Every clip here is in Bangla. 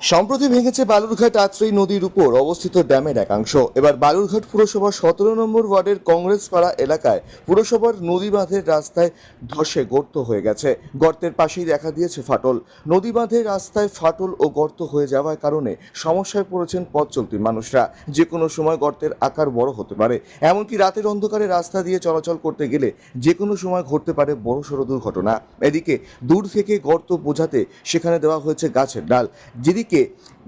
সম্প্রতি ভেঙেছে বালুরঘাট আত্রেই নদীর উপর অবস্থিত ড্যামের একাংশ। এবার বালুরঘাট পুরসভার সতেরো নম্বর ওয়ার্ডের কংগ্রেস পাড়া এলাকায় পুরসভার নদী বাঁধের রাস্তায় ধসে গর্ত হয়ে গেছে। গর্তের পাশেই দেখা দিয়েছে ফাটল। নদী বাঁধের রাস্তায় ফাটল ও গর্ত হয়ে যাওয়ার কারণে সমস্যায় পড়েছেন পথ চলতি মানুষরা। যে কোনো সময় গর্তের আকার বড় হতে পারে। এমনকি রাতের অন্ধকারে রাস্তা দিয়ে চলাচল করতে গেলে যে কোনো সময় ঘটতে পারে বড়সড় দুর্ঘটনা। এদিকে দূর থেকে গর্ত বোঝাতে সেখানে দেওয়া হয়েছে গাছের ডাল। যেদিকে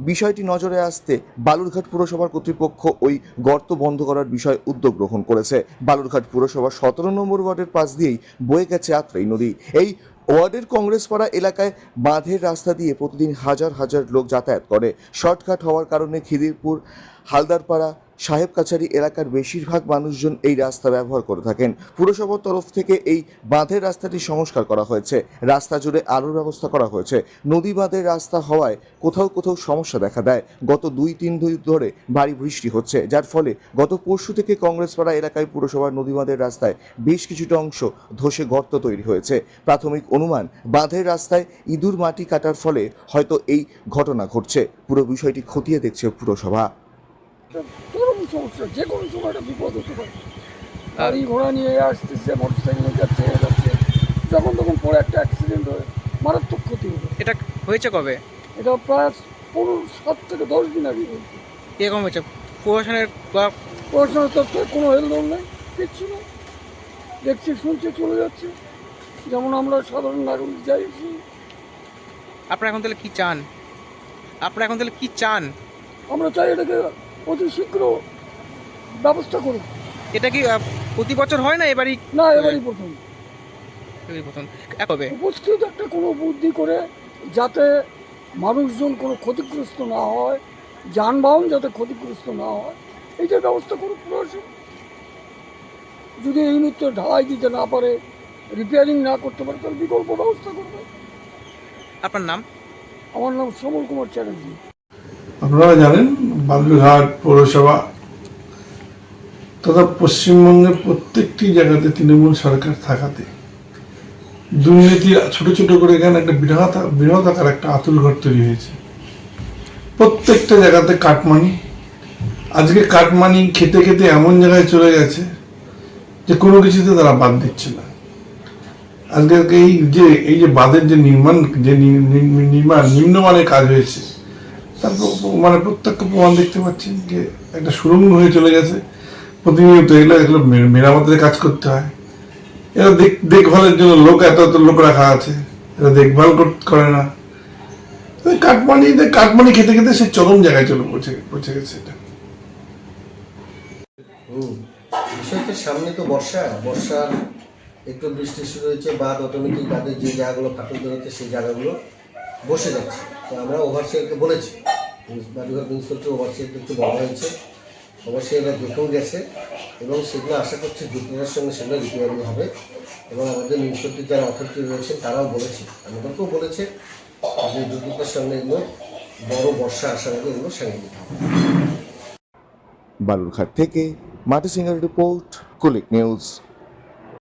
বিষয়টি নজরে আসতে বালুরঘাট পুরসভার কর্তৃপক্ষ ওই গর্ত বন্ধ করার বিষয়ে উদ্যোগ গ্রহণ করেছে। বালুরঘাট পুরসভার সতেরো নম্বর ওয়ার্ডের পাশ দিয়েই বয়ে গেছে আত্রাই নদী। এই ওয়ার্ডের কংগ্রেস পাড়া এলাকায় বাঁধের রাস্তা দিয়ে প্রতিদিন হাজার হাজার লোক যাতায়াত করে। শর্টকাট হওয়ার কারণে খিদিরপুর, হালদারপাড়া সাহেব কাছারি এলাকার বেশিরভাগ মানুষজন এই রাস্তা ব্যবহার করে থাকেন। পুরসভার তরফ থেকে এই বাঁধের রাস্তাটি সংস্কার করা হয়েছে। রাস্তা জুড়ে আলোর ব্যবস্থা করা হয়েছে। নদী বাঁধের রাস্তা হওয়ায় কোথাও কোথাও সমস্যা দেখা দেয়। গত দুই, তিন দিন ধরে ভারী বৃষ্টি হচ্ছে, যার ফলে গত পরশু থেকে কংগ্রেসপাড়া এলাকায় পুরসভার নদী বাঁধের রাস্তায় বেশ কিছুটা অংশ ধসে গর্ত তৈরি হয়েছে। প্রাথমিক অনুমান, বাঁধের রাস্তায় ইঁদুর মাটি কাটার ফলে হয়তো এই ঘটনা ঘটছে। পুরো বিষয়টি খতিয়ে দেখছে পুরসভা। সমস্যা যে কোনো সময় একটা বিপদ হতে পারে। গাড়ি ঘোড়া নিয়ে আসতেছে মোটর সাইকেল যাচ্ছে এ যাচ্ছে। যখন তখন পরে একটা অ্যাক্সিডেন্ট হয় মারাত্মক ক্ষতি হবে। এটা হয়েছে কবে? এটা প্রায় পনেরো সাত থেকে দশ দিন আগে হয়েছে। এরকম হয়েছে? প্রশাসনের বা তরফ থেকে কোনো হেলদোল নেই কিচ্ছু নেই। দেখছি শুনছে চলে যাচ্ছে। যেমন আমরা সাধারণ নাগরিক যাই আপনারা এখন তাহলে কি চান? আপনারা এখন তাহলে কি চান? আমরা চাই এটাকে অতি শীঘ্র ব্যবস্থা করুন। এটা কি প্রতি বছর হয় না এবারই? না এবারই প্রথম। প্রথম। এক উপস্থিত একটা কোনো বুদ্ধি করে যাতে মানুষজন কোনো ক্ষতিগ্রস্ত না হয় যানবাহন যাতে ক্ষতিগ্রস্ত না হয় এইটার ব্যবস্থা করুক প্রশাসন যদি এই মুহূর্তে ঢালাই দিতে না পারে রিপেয়ারিং না করতে পারে তাহলে বিকল্প ব্যবস্থা করবে। আপনার নাম? আমার নাম সমল কুমার চ্যাটার্জি। আপনারা জানেন বালুরঘাট পৌরসভা তথা পশ্চিমবঙ্গের প্রত্যেকটি জায়গাতে তৃণমূল সরকার থাকাতে। দুর্নীতি ছোট ছোট করে এখানে একটা বৃহৎ বৃহৎ আকার একটা আতুল ঘর তৈরি হয়েছে। প্রত্যেকটা জায়গাতে কাটমানি। আজকে কাটমানি খেতে খেতে এমন জায়গায় চলে গেছে যে কোনো কিছুতে তারা বাদ দিচ্ছে না। আজকে এই যে এই যে বাঁধের যে নির্মাণ যে নির্মাণ, নিম্নমানের কাজ হয়েছে তারপর মানে প্রত্যক্ষ প্রমাণ দেখতে পাচ্ছেন যে একটা সুরঙ্গ হয়ে চলে গেছে। প্রতিনিয়ত এগুলো এগুলো মেরামতের কাজ করতে হয়। এরা দেখ দেখভালের জন্য লোক এত এত লোক রাখা আছে। এরা দেখভাল করে না। কাঠমানি কাঠমানি খেতে খেতে সে চরম জায়গায় চলে পৌঁছে পৌঁছে গেছে এটা। সামনে তো বর্ষা। বর্ষার একটু বৃষ্টি শুরু হয়েছে অটোমেটিক বাদের যে জায়গাগুলো ফাটল ধরেছে সেই জায়গাগুলো বসে যাচ্ছে। তো আমরা ওভারসিয়ারকে বলেছি। বাড়িঘর মিউনিসিপ্যালিটি ওভারসিয়ারকে একটু হয়েছে। ওভারসিয়াররা দেখেও গেছে এবং সেগুলো আশা করছি দ্রুততার সঙ্গে সেগুলো রিপেয়ারিং হবে এবং আমাদের নিউজপত্রের যারা অথরিটি রয়েছেন তারাও বলেছে, আমাদেরকেও বলেছে যে দ্রুততার সঙ্গে এগুলো বড় বর্ষা আসার আগে এগুলো সারিয়ে দিতে হবে। বালুরঘাট থেকে মাটি সিংহের রিপোর্ট কুলিক নিউজ।